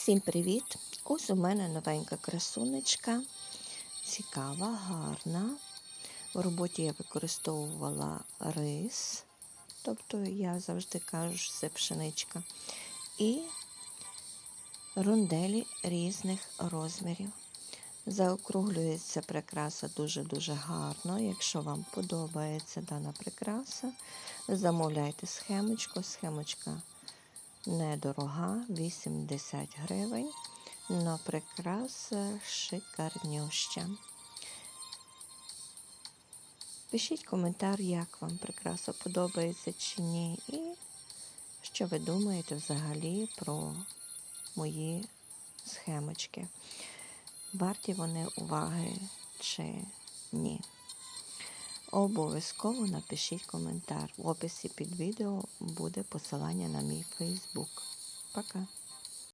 Всім привіт! Ось у мене новенька красунечка, цікава, гарна. В роботі я використовувала рис, тобто я завжди кажу, що це пшеничка, і рунделі різних розмірів. Заокруглюється прикраса дуже-дуже гарно. Якщо вам подобається дана прикраса, замовляйте схемочку. Схемочка недорога, 80 гривень, но прикраса шикарнюща. Пишіть коментар, як вам прикраса подобається чи ні, і що ви думаєте взагалі про мої схемочки. Варті вони уваги чи ні. Обов'язково напишіть коментар. В описі під відео буде посилання на мій Фейсбук. Пока!